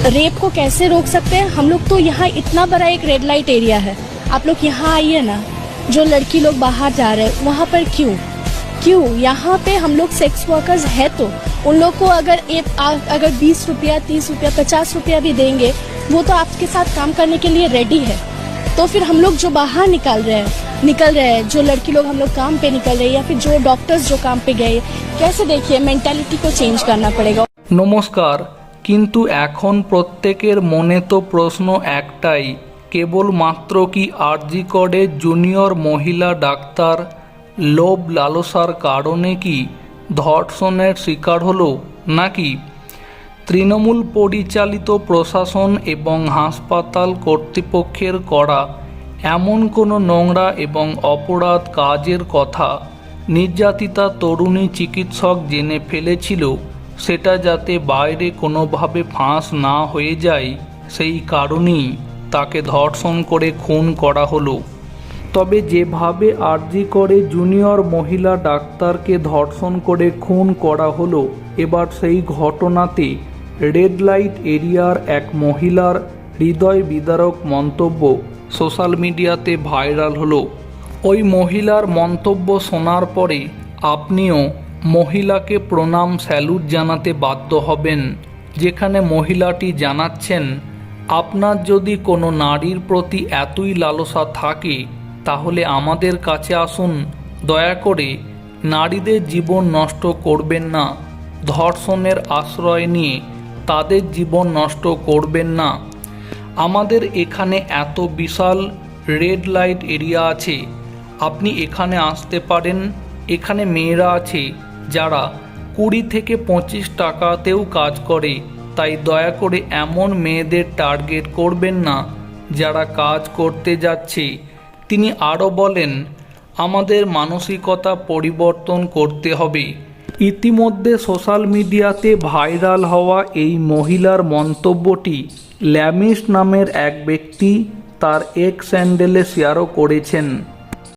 Rape को कैसे रोक सकते हैं? हम लोग तो यहाँ इतना बड़ा एक रेड लाइट एरिया है। आप लोग यहाँ आइए ना, जो लड़की लोग बाहर जा रहे हैं, वहाँ पर क्यों? क्यों? यहाँ पे हम लोग सेक्स वर्कर्स है तो। उन लोग को अगर एक अगर बीस रुपया, तीस रुपया, पचास रुपया भी देंगे, वो तो आपके साथ काम करने के लिए रेडी है। तो फिर हम लोग जो बाहर निकाल रहे हैं, निकल रहे हैं, जो लड़की लोग हम लोग काम पे निकल रहे हैं, या फिर जो डॉक्टर्स जो काम पे गए, कैसे देखिए मेंटेलिटी को चेंज करना पड़ेगा। नमस्कार কিন্তু এখন প্রত্যেকের মনে তো প্রশ্ন একটাই, কেবলমাত্র কি আরজি করে জুনিয়র মহিলা ডাক্তার লোভ লালসার কারণে কি ধর্ষণের শিকার হলো, নাকি তৃণমূল পরিচালিত প্রশাসন এবং হাসপাতাল কর্তৃপক্ষের করা এমন কোনো নোংরা এবং অপরাধ কাজের কথা নির্যাতিতা তরুণী চিকিৎসক জেনে ফেলেছিল? সেটা যাতে বাইরে কোনোভাবে ফাঁস না হয়ে যায়, সেই কারণেই তাকে ধর্ষণ করে খুন করা হলো। তবে যেভাবে আরজি করে জুনিয়র মহিলা ডাক্তারকে ধর্ষণ করে খুন করা হলো, এবার সেই ঘটনাতে রেড লাইট এরিয়ার এক মহিলার হৃদয় বিদারক মন্তব্য সোশ্যাল মিডিয়াতে ভাইরাল হলো। ওই মহিলার মন্তব্য শোনার পরে আপনিও মহিলাকে প্রণাম, স্যালুট জানাতে বাধ্য হবেন। যেখানে মহিলাটি জানাচ্ছেন, আপনার যদি কোনো নারীর প্রতি এতই লালসা থাকে, তাহলে আমাদের কাছে আসুন। দয়া করে নারীদের জীবন নষ্ট করবেন না। ধর্ষণের আশ্রয় নিয়ে তাদের জীবন নষ্ট করবেন না। আমাদের এখানে এত বিশাল রেড লাইট এরিয়া আছে। আপনি এখানে আসতে পারেন। এখানে মেয়েরা আছে। যারা কুড়ি থেকে পঁচিশ টাকাতেও কাজ করে, তাই দয়া করে এমন মেয়েদের টার্গেট করবেন না যারা কাজ করতে যাচ্ছে। তিনি আরও বলেন, আমাদের মানসিকতা পরিবর্তন করতে হবে। ইতিমধ্যে সোশ্যাল মিডিয়াতে ভাইরাল হওয়া এই মহিলার মন্তব্যটি ল্যামিস নামের এক ব্যক্তি তার এক স্যান্ডেলে শেয়ারও করেছেন।